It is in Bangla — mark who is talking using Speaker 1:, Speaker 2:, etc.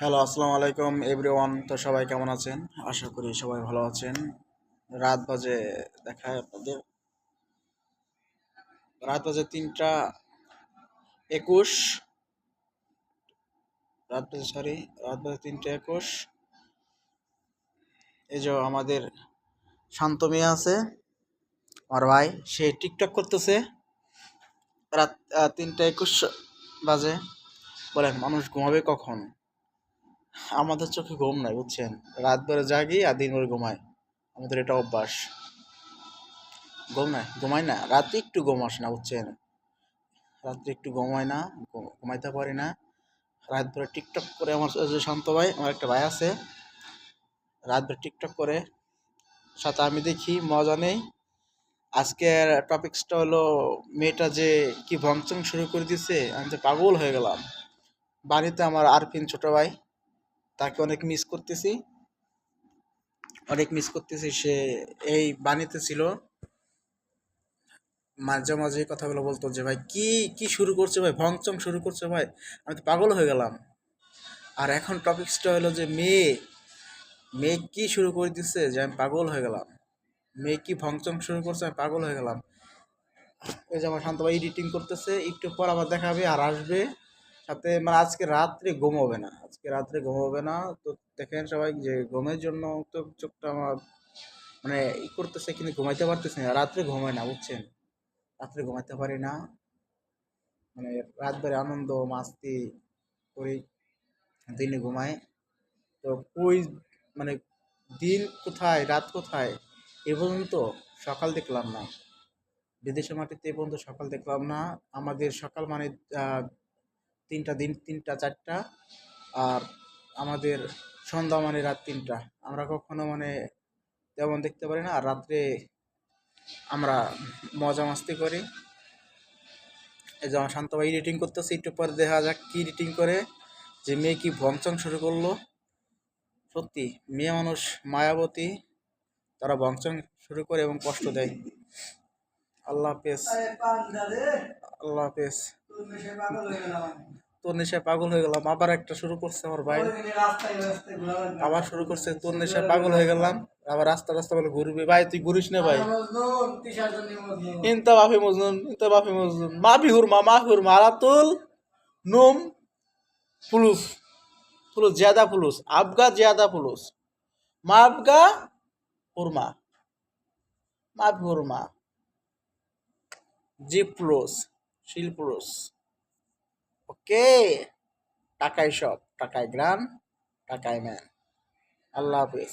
Speaker 1: হ্যালো, আসসালামু আলাইকুম এভরিওয়ান। তো সবাই কেমন আছেন? আশা করি সবাই ভালো আছেন। রাত বাজে দেখায় আপনাদের। রাত বাজে তিনটা একুশ। রাত বাজে সরি রাত বাজে তিনটা একুশ। এই যে আমাদের শান্ত মেয়ে আছে, আমার ভাই, সে টিকটক করতেছে। রাত তিনটা একুশ বাজে। বলেন, মানুষ ঘুমাবে কখন? আমাদের চোখে ঘুম নাই, বুঝছেন? রাত ভরে জাগি আর দিন ভরে ঘুমাই। আমাদের এটা অভ্যাস। ঘুম নাই? ঘুমাই না? রাতে একটু ঘুম আসে না, বুঝছেন? রাত্রে একটু ঘুমাই না ঘুমাইতে পারি না। রাত ভরে টিকটক করে আমার যে শান্ত ভাই, আমার একটা ভাই আছে। রাত ভরে টিকটক করে। সাথে আমি দেখি, মজা নেই। আজকের টপিক্সটা হলো, মেয়েটা যে কি ভংচং শুরু করে দিছে, আমি তো পাগল হয়ে গেলাম। বাড়িতে আমার আরফিন ছোট ভাই। তাকে অনেক মিস করতেছি। অনেক মিস করতেছি, সে এই বাণীতে ছিল। মাঝে মাঝে কথাগুলো বলতো যে, ভাই, কি কি শুরু করছে ভাই? ভংচং শুরু করছে ভাই? আমি তো পাগল হয়ে গেলাম। আর এখন টপিক্সটা হলো যে, মেয়ে মেয়ে কি শুরু করে দিচ্ছে যে, আমি পাগল হয়ে গেলাম। মেয়ে কি ভংচং শুরু করছে, আমি পাগল হয়ে গেলাম। এই যে আমার শান্ত ভাই এডিটিং করতেছে, একটু পর আবার দেখাবে আর আসবে। সাথে মানে আজকে রাত্রে ঘুমাবে না। আজকে রাত্রে ঘুমাবে না। তো দেখেন সবাই যে ঘুমের জন্য তো চোখটা আমার মানে ই করতেছে কিন্তু ঘুমাইতে পারতেছে না। রাত্রে ঘুমায় না, বুঝছেন? রাত্রে ঘুমাইতে পারি না। মানে রাত ভরে আনন্দ, মাস্তি করি, দিনে ঘুমাই। তো কই মানে দিন কোথায়, রাত কোথায়, এ পর্যন্ত সকাল দেখলাম না। বিদেশের মাটিতে এ পর্যন্ত সকাল দেখলাম না। আমাদের সকাল মানে তিনটা দিন, তিনটা, চারটা। আর আমাদের সন্ধ্যা মানে রাত তিনটা। আমরা কখনো মানে তেমন দেখতে পারি না। আর রাত্রে আমরা মজা মাস্তি করি। এই যে আমার শান্ত ভাই এডিটিং করতেছে, একটু পরে দেখা যাক কী এডিটিং করে। যে মেয়ে কি ভংচং শুরু করল। সত্যি, মেয়ে মানুষ মায়াবতী। তারা ভংচং শুরু করে এবং কষ্ট দেয়। আল্লাহ হাফেজ। আল্লাহ হাফেজ। তোর নেশায় পাগল হয়ে গেলাম। আবার একটা শুরু করছে আমার ভাই। আবার শুরু করছে তোর নেশায় পাগল হয়ে গেলাম। আবার রাস্তা রাস্তা বলে ঘুরবি। ভাই, তুই ঘুরিস না ভাই। ইনতা বাফি মজনুন ইনতা বাফি মজনুন মাফি হুরমা মাফি হুরমা। আলাতুল নুম ফুলুস ফুলুস জিয়াদা ফুলুস আবগা জিয়াদা ফুলুস মাবগা হুরমা। মাফি হুরমা। প্লুস, শিল প্লুস। ওকে টাকায় সব টাকায় গ্রাম টাকায় ম্যান। আল্লাহ হাফিজ।